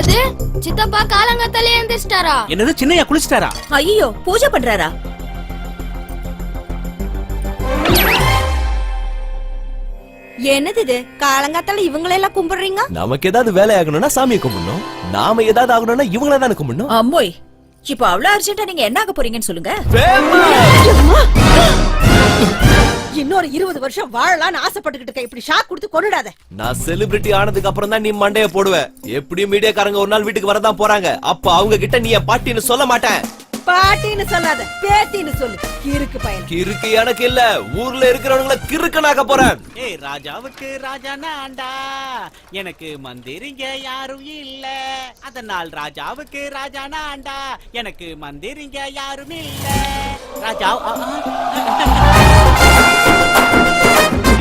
என்னது? சித்தப்பா காலங்கத்தாலே எழுந்திரிச்சிட்டாரா? என்னது சின்னையா குளிச்சிட்டாரா? ஐயோ பூஜை பண்றாரா? என்னது இது காலங்காத்தால இவங்களெல்லாம் கும்பிடுறீங்க? நமக்கு ஏதாவது வேலை ஆகணும்னா சாமியை கும்பிடணும். நாம ஏதாவது ஆகணும்னா இவங்கள தானே கும்பிடணும். அம்மோய் இப்போ அவ்வளவு அர்ஜென்ட்டா நீங்க என்ன ஆக போறீங்கன்னு சொல்லுங்க. இன்னொரு இருபது வருஷம் வாழலாம்னு ஆசைப்பட்டுக்கிட்டு இருக்க இப்படி ஷாக் கொடுத்து கொண்டுடாத நான் செலிபிரிட்டி ஆனதுக்கு அப்புறம் தான் நீ மண்டைய போடுவ. எப்படியும் மீடியாக்காரங்க ஒரு நாள் வீட்டுக்கு வரதான் போறாங்க. அப்ப அவங்க கிட்ட நீ என் பாட்டின்னு சொல்ல மாட்டேன். பாட்டின்னு சொல்லாத பேத்தின்னு சொல்லு. இருக்கு பையன் கிறுக்கு எனக்கு இல்ல. ஊர்ல இருக்கிறவங்கள கிறுக்கனாக்க போறேன். ஏய் ராஜாவுக்கு ராஜா நான்டா எனக்கு மந்திரிங்க யாரும் இல்ல. அதனால் ராஜாவுக்கு ராஜா நான்டா எனக்கு மந்திரிங்க யாரும் இல்ல. ராஜா ஆ, ஆ.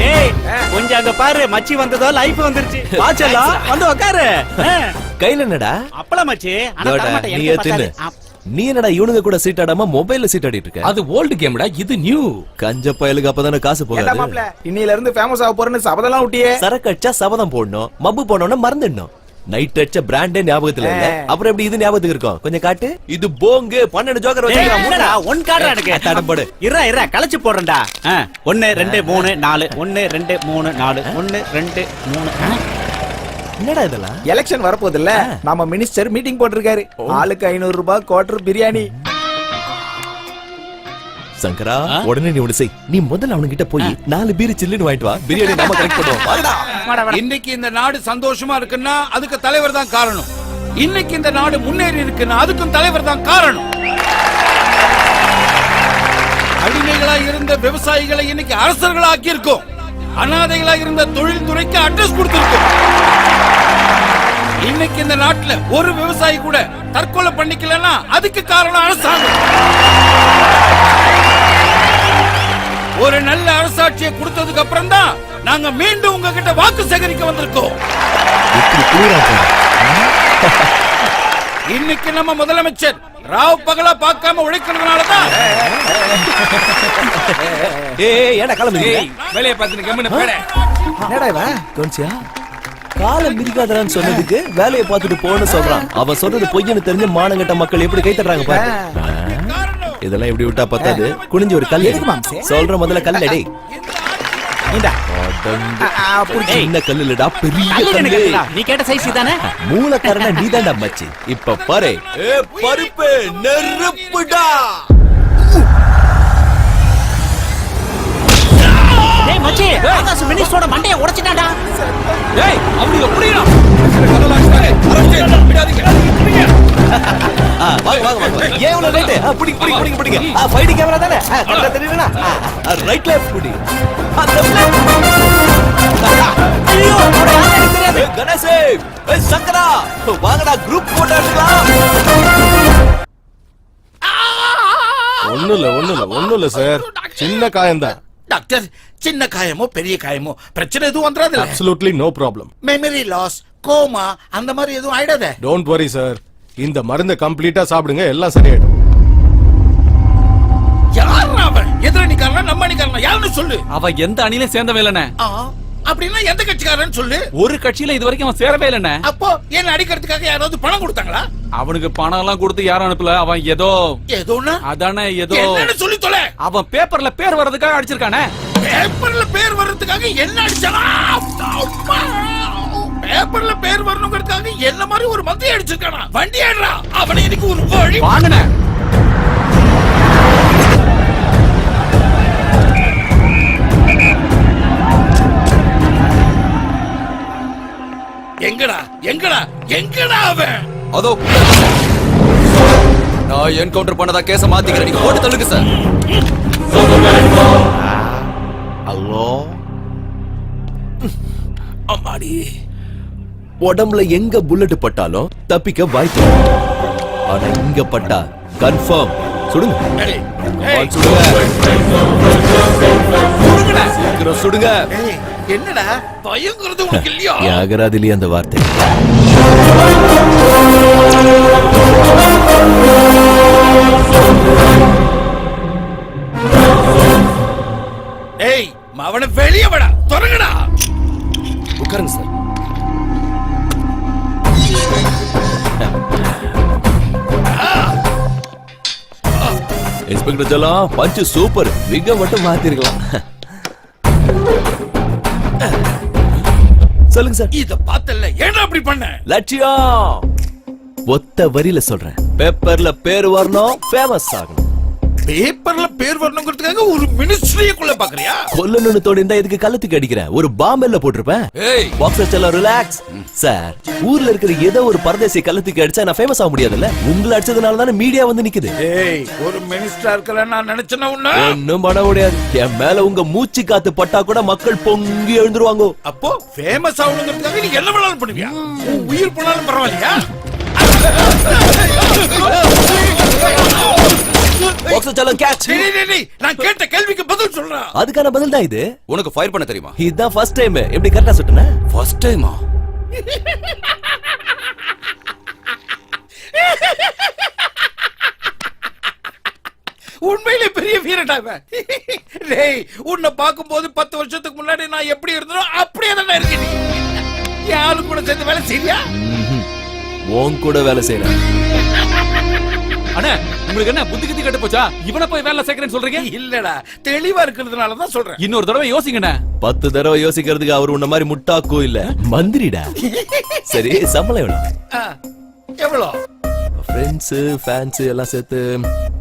ஏய் கொஞ்சம் அங்க பாரு மச்சி வந்ததோ லைஃப் வந்துருச்சு. வாச்சலா? வந்து உட்காரு. கையில என்னடா? அப்பள மச்சி. ஆனா இதோட, தரமாட்டேன், நீ எனக்கு பத்தாது. நீ என்னடா இவனுங்க கூட சீட் ஆடாம மொபைல்ல சீட் ஆடிட்டு இருக்க? அது ஓல்டு கேம்டா இது நியூ கஞ்ச பயலுக்கு அப்பதானே காசு ஏண்டா போகாது மாப்ள இன்னையில இருந்து ஃபேமஸ் ஆக போறேன்னு சபதெல்லாம் விட்டியே சரக்கு அடிச்சா சபதம் போடணும் மப்பு போனோம்னா மறந்துடணும். நைட் அடிச்ச பிராண்டே ஞாபகத்துல இல்ல. அப்புறம் எப்படி இது ஞாபகத்துக்கு இருக்கும்? கொஞ்சம் காட்டு. இது போங்கு பன்னெண்டு ஜோக்கர் வச்சிருக்கான். ஒன் கார்டா எனக்கு தடம் போடு. இருடா இருடா களைச்சு போடுறேன்டா. ஒண்ணு ரெண்டு மூணு நாலு ஒண்ணு ரெண்டு மூணு நாலு ஒண்ணு ரெண்டு மூணு? என்னடா இதெல்லாம்? எலெக்ஷன் வரப்போகுது இல்ல. நம்ம மினிஸ்டர் மீட்டிங் போட்டிருக்காரு. ஆளுக்கு ஐநூறு ரூபாய் குவார்டர் பிரியாணி. சங்கரா உடனே நீ ஒண்ணு செய். நீ முதல்ல அவனுகிட்ட போய் நாலு பீர் சில்லுன்னு வாங்கிட்டு வா. பிரியாணி நாம கரெக்ட் பண்ணுவோம். இன்னைக்கு இந்த நாடு சந்தோஷமா இருக்குன்னா அதுக்கு தலைவர் தான் காரணம். இன்னைக்கு இந்த நாடு முன்னேறி இருக்குன்னா அதுக்கும் தலைவர் தான் காரணம். அடிமைகளா இருந்த விவசாயிகளை இன்னைக்கு அரசர்களா ஆக்கியிருக்கோம் அனாதைகளா இருந்த தொழில்துறைக்கு அட்ரஸ் கொடுத்திருக்கோம். இன்னைக்கு இந்த நாட்டுல ஒரு விவசாயி கூட தற்கொலை பண்ணிக்கலன்னா அதுக்கு காரணம் அரசாங்கம். ஒரு நல்ல அரசாட்சியை கொடுத்ததுக்கு அப்புறம் தான் நாங்க மீண்டும் உங்ககிட்ட வாக்கு சேகரிக்க வந்திருக்கோம். இன்னைக்கு நம்ம முதலமைச்சர் ராவ் பகலா பார்க்காம உழைக்கிறதுனாலதான். ஏய் ஏய், ஏன்டா கிளம்புறீங்க வேலையை பார்த்துட்டு கம்மின்னு போட என்னடா இவன்? மிதிக்காதடான்னு சொன்னதுக்கு வேலையை பார்த்துட்டு போன்னு சொல்றான். அவன் சொல்றது பொய்யன்னு தெரிஞ்சு மானங்கட்ட மக்கள் எப்படி கை தட்டுறாங்க பாரு. இதெல்லாம் எப்படி விட்டா பத்தாது? குனிஞ்சு ஒரு கல் எடு. சொல்ற முதல்ல கல் இந்தா. சின்ன கல் இல்லடா பெரிய. நீ கேட்ட சைஸ் தானே மூலக்காரனா நீதான்டா மச்சி. இப்ப பாரு. ஏ பருப்பு நெருப்புடா. மச்சி ஆகாஷ் மினிஸ்டரோட மண்டைய உடைச்சிட்டாடா ஏய் ஏன் இவ்வளவு புடிங்க கேமரா தானே? கரெக்டா தெரியுதுனா ரைட் லெஃப்ட் புடி. ஐயோ! தெரியாது கணேஷ் ஏய் சங்கரா! வாங்கடா குரூப் போட்டோ எடுக்கலாம். ஒண்ணு இல்ல ஒண்ணு இல்ல ஒண்ணு இல்ல சார் சின்ன காயம்தான். டாக்டர் சின்ன காயமோ பெரிய காயமோ பிரச்சனை எதுவும் வந்துடாது absolutely no problem memory loss coma அந்த மாதிரி எதுவும் ஆயிடாத. டோன்ட் வரி சார் இந்த மருந்தை கம்ப்ளீட்டா சாப்பிடுங்க எல்லாம் சரியாயிடும். யார் அவன்? எதிரணிக்காரனா நம்ம அணிக்காரனா யாருன்னு சொல்லு. அவன் எந்த அணியிலும் சேர்ந்தவே இல்லண்ணே ஆ, அப்படின்னா எந்த கட்சிக்காரன்னு சொல்லு. ஒரு கட்சியில இது வரைக்கும் அவன் சேரவே இல்லண்ணே அப்போ என்ன அடிக்கிறதுக்காக யாராவது பணம் கொடுத்தாங்களா? அவனுக்கு பணம் எல்லாம் கொடுத்து யாரும் அனுப்பல அவன் ஏதோ ஏதோன்னா? அதானே ஏதோ சொல்லி தொலை. அவன் பேப்பர்ல பேர் வர்றதுக்காக அடிச்சிருக்கானே? பேப்பர்ல பேர் வர்றதுக்காக என்ன அடிச்சானா! பேப்பர்ல பேர் வரணுங்கிறதுக்காக என்ன மாதிரி ஒரு மந்திரி அடிச்சிருக்கானா? வண்டி ஏடுறா. அவனை இன்னைக்கு ஒரு வழி வாங்கின. எங்கடா? எங்கடா? எங்கடா அவன்? அதோ நான் என்கவுண்டர் பண்ணதா கேஸ மாத்திக்கிறேன். நீங்க போட்டு தள்ளுங்க சார் ஹலோ? அம்மாடி. உடம்புல எங்க புல்லட் பட்டாலும் தப்பிக்க வாய்ப்பு. ஆனா இங்க பட்டா கன்ஃபார்ம் சுடுங்க. சுடுங்க. என்னடா? பயங்கிறது உனக்கு இல்லையா? யாகராதிலேயே அந்த வார்த்தை. அவனை வெளியே வட. தொடங்கடா. உட்காருங்க சார். இன்ஸ்பெக்டர் ஜலா பஞ்சு சூப்பர். மிக மட்டும் மாத்திருக்கலாம். சொல்லுங்க சார். இத பார்த்தல ஏன்டா அப்படி பண்ண? லட்சியம் ஒத்த வரியில சொல்றேன். பேப்பர்ல பேர் வரணும் ஃபேமஸ் ஆகணும். பேப்பர்ல பேர் வரணுங்கிறதுக்காக ஒரு மினிஸ்ட்ரியுக்குள்ள பாக்குறியா? கொல்லணும்னு தோணிந்தா இதுக்கு கள்ளத்துக்கு அடிக்கிறேன் ஒரு பாம்பெல்ல போட்டிருப்பேன். ஏய். பாக்ஸர் செல்லம் ரிலாக்ஸ் சார் ஊர்ல இருக்கிற ஏதோ ஒரு பரதேசி கள்ளத்துக்கு அடிச்சா நான் ஃபேமஸ் ஆக முடியாதுல்ல? உங்களை அடிச்சதுனால தானே மீடியா வந்து நிக்குது. ஏய் ஒரு மினிஸ்டரா இருக்கல நான் நினைச்சேன உன்ன. ஒண்ணும் பண்ண முடியாது. என் மேல உங்க மூச்சு காத்து பட்டா கூட மக்கள் பொங்கி எழுந்துருவாங்க. அப்போ ஃபேமஸ் ஆகணுங்கிறதுக்காக நீ என்ன வேணாலும் பண்ணுவியா? உயிர் போனாலும் பரவாயில்லையா? பாக்ஸர் செல்லம் கேட்ச் டேய், டேய், டேய், டேய், நான் கேட்ட கேள்விக்கு பதில் சொல்றா. அதுக்கான பதில் தான் இது. உனக்கு ஃபயர் பண்ண தெரியுமா? இதுதான் ஃபர்ஸ்ட் டைம் எப்படி கரெக்டா சுட்டுன? ஃபர்ஸ்ட் டைமா உண்மையிலே பெரிய வீரடா. டேய் உன்னை பார்க்கும்போது பத்து வருஷத்துக்கு முன்னாடி நான் எப்படி இருந்தனோ அப்படியே தானே இருக்க நீ. என் ஆளு கூட சேர்ந்து வேலை செய்யா உன் கூட வேலை செய்யறேன். உங்களுக்கு என்ன புத்தி கித்தி கட்டு போச்சா? இவனை போய் வேலை சேர்க்கறேன்னு சொல்றீங்க? இல்லடா தெளிவா இருக்கிறதுனால தான் சொல்றேன். இன்னொரு தடவை யோசிங்கண்ணே. பத்து தடவை யோசிக்கிறதுக்கு அவர் உன்ன மாதிரி முட்டாக்கோ இல்ல. மந்திரிடா. சரி சம்பளம் எவ்வளவு? எவ்வளோ? ஃப்ரெண்ட்ஸ் ஃபேன்ஸ் எல்லாம் சேர்த்து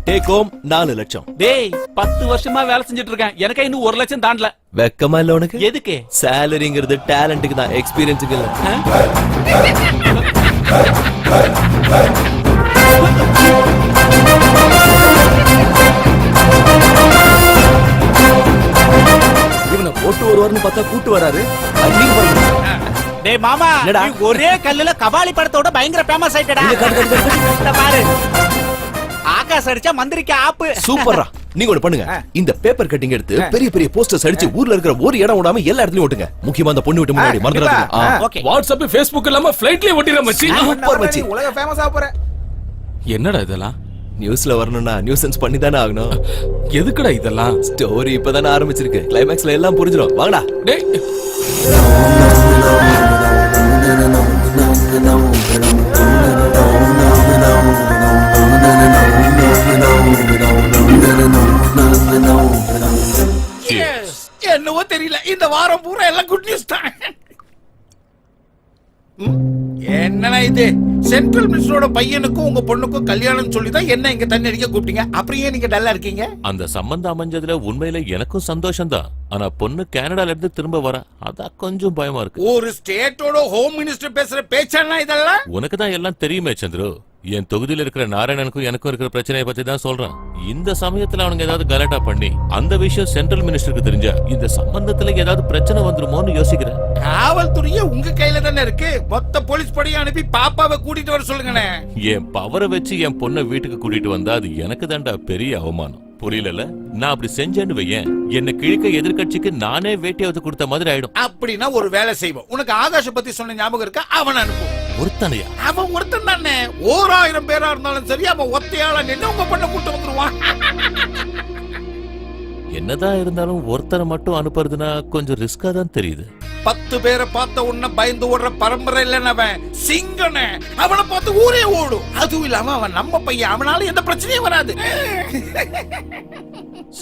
டேக் ஹோம் நாலு லட்சம். டேய் பத்து வருஷமா வேலை செஞ்சுட்டு இருக்கேன். எனக்கே இன்னும் ஒரு லட்சம் தாண்டல. வெக்கமா இல்ல உனக்கு? எதுக்கு? சேலரிங்கிறது டேலண்ட்டுக்கு தான் எக்ஸ்பீரியன்ஸுக்கு இல்ல. ஆ? இவனை போட்டு வருவார்னு பார்த்தா கூட்டு வராரு. அன்னைக்கு பாருங்க. டேய் மாமா என்னடா? நீ ஒரே கல்லுல கபாலி படத்தோட பயங்கர ஃபேமஸ் ஆயிட்டடா. இங்க காட்டு, காட்டு, காட்டு. இந்த பாரு. ஆகாஷ் அடிச்சா மந்திரிக்கு ஆப்பு. சூப்பரா நீங்க ஒண்ணு பண்ணுங்க. இந்த பேப்பர் கட்டிங் எடுத்து பெரிய பெரிய போஸ்டர்ஸ் அடிச்சு ஊர்ல இருக்கிற ஒரு இடம் விடாம எல்லா இடத்துலயும் ஓட்டுங்க. முக்கியமா அந்த பொண்ணு விட்டு முன்னாடி மறந்துடாதீங்க. ஆ. ஓகே. வாட்ஸ்அப் ஃபேஸ்புக் இல்லாம ஃபிளைட்லயே ஒட்டிர மச்சி சூப்பர் மச்சி உலக ஃபேமஸ் ஆக போற என்னடா இதெல்லாம்? நியூஸ்ல வரணும்னா நியூசன்ஸ் பண்ணி தானே ஆகணும். எதுக்குடா இதெல்லாம்? ஸ்டோரி இப்பதானே ஆரம்பிச்சிருக்கு. கிளைமேக்ஸ்ல எல்லாம் புரிஞ்சிடும் வாங்கடா. டேய். என்னவோ தெரியல. இந்த வாரம் பூரா எல்லாம் குட் நியூஸ் தான். என்னடா இது? சென்ட்ரல் மினிஸ்டரோட பையனுக்கும் உங்க பொண்ணுக்கும் கல்யாணம் சொல்லி தான் என்ன இங்க தண்ணி அடிக்க கூப்பிட்டீங்க? அப்புறம் ஏன் நீங்க டல்லா இருக்கீங்க? அந்த சம்பந்தம் அமைஞ்சதுல உண்மையில எனக்கும் சந்தோஷம் தான் ஆனா பொண்ணு கனடால இருந்து திரும்ப வர அதான் கொஞ்சம் பயமா இருக்கு. ஒரு ஸ்டேட்டோட ஹோம் மினிஸ்டர் பேசுற பேச்சானா இதெல்லாம்? உனக்கு தான் எல்லாம் தெரியுமே சந்துரு. என் தொகுதியில இருக்கிற நாராயணனுக்கும் எனக்கும் இருக்கிற பிரச்சனையை பத்தி தான் சொல்றேன். இந்த சமயத்துல அவனுங்க ஏதாவது கலாட்டா பண்ணி அந்த விஷயம் சென்ட்ரல் மினிஸ்டருக்கு தெரிஞ்சா இந்த சம்பந்தத்துல ஏதாவது பிரச்சனை வந்துருமோன்னு யோசிக்கிறேன். காவல்துறையே உங்க கையில தானே இருக்கு. மொத்த போலீஸ் படையை அனுப்பி பாப்பாவை கூட்டிட்டு வர சொல்லுங்கண்ணே. என் பவரை வச்சு என் பொண்ணை வீட்டுக்கு கூட்டிட்டு வந்தா அது எனக்கு தான்டா பெரிய அவமானம். புரியலல நான் அப்படி செஞ்சேன்னு வையேன். என்ன கிழக்க எதிர்க்கட்சிக்கு நானே வேட்டியாவது கொடுத்த மாதிரி ஆயிடும். அப்படின்னா ஒரு வேலை செய்வோம். உனக்கு ஆகாஷ பத்தி சொன்ன ஞாபகம் இருக்கா? அவன் அனுப்பும் ஒருத்தனையா? அவன் ஒருத்தன் தானே. ஓராயிரம் பேரா இருந்தாலும் சரி அவன் ஒத்தையாள நின்று உங்க பொண்ணை கூட்டு வந்துருவான். என்னதான் இருந்தாலும் ஒருத்தரை மட்டும் அனுப்புறதுனா கொஞ்சம் ரிஸ்கா தான் தெரியுது. பத்து பேரை பார்த்த உடனே பயந்து ஓடுற பரம்பரை இல்லைன்னு அவன். சிங்கனே அவனை பார்த்து ஊரே ஓடும். அதுவும் இல்லாம அவன் நம்ம பையன். அவனால எந்த பிரச்சனையும் வராது.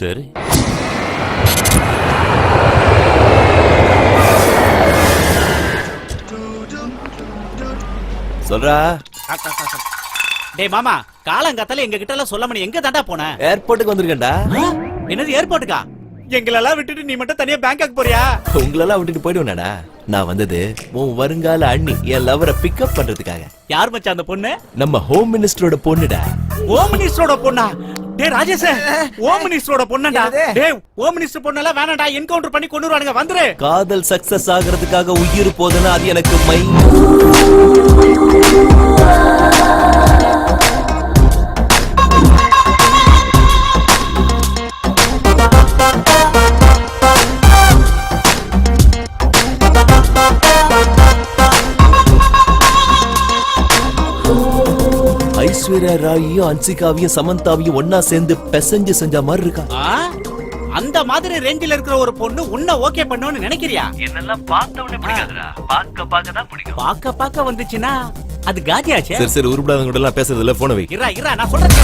சரி. சொல்றா? டேய் மாமா காலங்காத்தால எங்க கிட்ட எல்லாம் சொல்ல மணி எங்க தாண்டா போன? ஏர்போர்ட்டுக்கு வந்திருக்கேன்டா. என்னது ஏர்போர்ட்டுக்கா எங்களெல்லாம் விட்டுட்டு நீ மட்டும் தனியா பேங்காக் போறியா? உங்களெல்லாம் விட்டுட்டு போயிடுவேனாடா. நான் வந்தது உன் வருங்கால அண்ணி என் லவரை பிக்கப் பண்றதுக்காக. யார் மச்சான் அந்த பொண்ணு? நம்ம ஹோம் மினிஸ்டரோட பொண்ணுடா. ஓம் மினிஸ்டரோட பொண்ணா? டேய் ராஜேஷ் ஓம் மினிஸ்டரோட பொண்ணடா? டேய் ஓம் மினிஸ்டர் பொண்ணெல்லாம் வேணாம்டா. என்கவுண்டர் பண்ணி கொண்டு வருவானுங்க வந்துரு. காதல் சக்சஸ் ஆகிறதுக்காக உயிர் போதுன்னா அது எனக்கு மை ஐஸ்வர்யா ராயும் அன்சிகாவையும் சமந்தாவையும் ஒன்னா சேர்ந்து பெசஞ்சு செஞ்ச மாதிரி இருக்கா? அந்த மாதிரி ரேஞ்சில இருக்கிற ஒரு பொண்ணு உன்ன ஓகே பண்ணுன்னு நினைக்கிறியா? என்னெல்லாம் பார்த்த உடனே பிடிக்காதுடா பார்க்க பார்க்க தான் பிடிக்கும். பாக்க பாக்க வந்துச்சுன்னா அது காஜியாச்சே சரி சரி உருப்படாதவங்க கூட எல்லாம் பேசுறதுல போன வை. இரா இரா நான் சொல்றேன்.